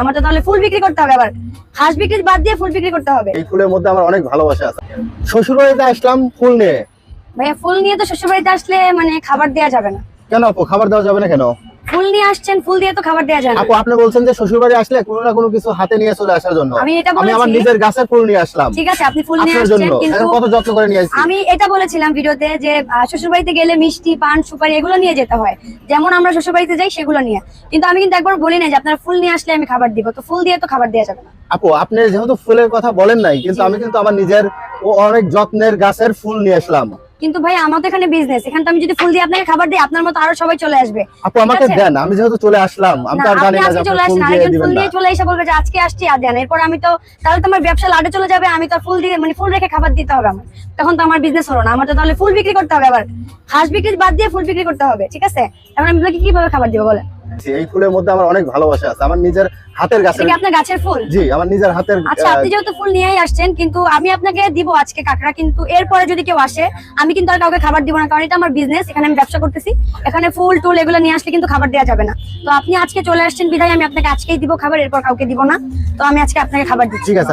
আমার তো তাহলে ফুল বিক্রি করতে হবে আবার। হাঁস বিক্রি বাদ দিয়ে ফুল বিক্রি করতে হবে। এই ফুলের মধ্যে আমার অনেক ভালোবাসা আছে। শ্বশুর বাড়িতে আসলাম ফুল নিয়ে। ভাইয়া ফুল নিয়ে তো শ্বশুর বাড়িতে আসলে মানে খাবার দেওয়া যাবে না। কেন খাবার দেওয়া যাবে না কেন? ফুল নিয়ে আসছেন ফুল দিয়ে তো খাবার দেওয়া যায় না আপু আপনি বলছেন যে শ্বশুর বাড়ি আসলে কোনো না কোনো কিছু হাতে নিয়ে চলে আসার জন্য। আমি এটা আমি আমার নিজের গাছের ফুল নিয়ে আসলাম। ঠিক আছে আপনি ফুল নিয়ে আসছেন কিন্তু কত যত্ন করে নিয়ে আসছি? আমি এটা বলেছিলাম ভিডিওতে যে শ্বশুর বাড়িতে গেলে মিষ্টি পান সুপারি এগুলো নিয়ে যেতে হয়। যেমন আমরা শ্বশুর বাড়িতে যাই সেগুলো নিয়ে। কিন্তু আমি কিন্তু একবার বলি না যে আপনারা ফুল নিয়ে আসলে আমি খাবার দিব। তো ফুল দিয়ে তো খাবার দেওয়া যাবে না। আপু আপনি যেহেতু ফুলের কথা বলেন নাই কিন্তু আমি কিন্তু আমার নিজের ও অনেক যত্নের গাছের ফুল নিয়ে আসলাম। কিন্তু ভাই আমার তো এখানে বিজনেস এখানে আমি যদি ফুল দিয়ে আপনাকে খাবার দিই আপনার মতো আরও সবাই চলে আসবে। আপু আমাকে দেন আমি যেহেতু চলে আসলাম আমি তো আর জানি না আপনি চলে ফুল আসেন দিয়ে আরেকজন ফুল দিয়ে চলে এসে বলবে যে আজকে আসছি আর দেন। এরপর আমি তো তাহলে তো আমার ব্যবসা লাডে চলে যাবে আমি তো ফুল দিয়ে মানে ফুল রেখে খাবার দিতে হবে আমার। তখন তো আমার বিজনেস হলো না। আমার তো তাহলে ফুল বিক্রি করতে হবে আবার। হাঁস বিক্রি বাদ দিয়ে ফুল বিক্রি করতে হবে ঠিক আছে? এখন আমি আপনাকে কীভাবে খাবার দিব বলেন? এই ফুলের মধ্যে আমার অনেক ভালোবাসা আছে। আমার নিজের হাতের গাছের এটা আপনার গাছের ফুল? জি আমার নিজের হাতের আচ্ছা আপনি যেহেতু ফুল নিয়েই আসছেন কিন্তু আমি আপনাকে দিব আজকে কাকড়া কিন্তু এরপরে যদি কেউ আসে আমি কিন্তু আর কাউকে খাবার দিব না কারণ এটা আমার বিজনেস এখানে আমি ব্যবসা করতেছি। এখানে ফুল টুল এগুলো নিয়ে আসলে কিন্তু খাবার দেওয়া যাবে না। তো আপনি আজকে চলে আসছেন বিধায় আমি আপনাকে আজকেই দিব খাবার এরপর কাউকে দিব না। তো আমি আজকে আপনাকে খাবার দিচ্ছি। ঠিক আছে।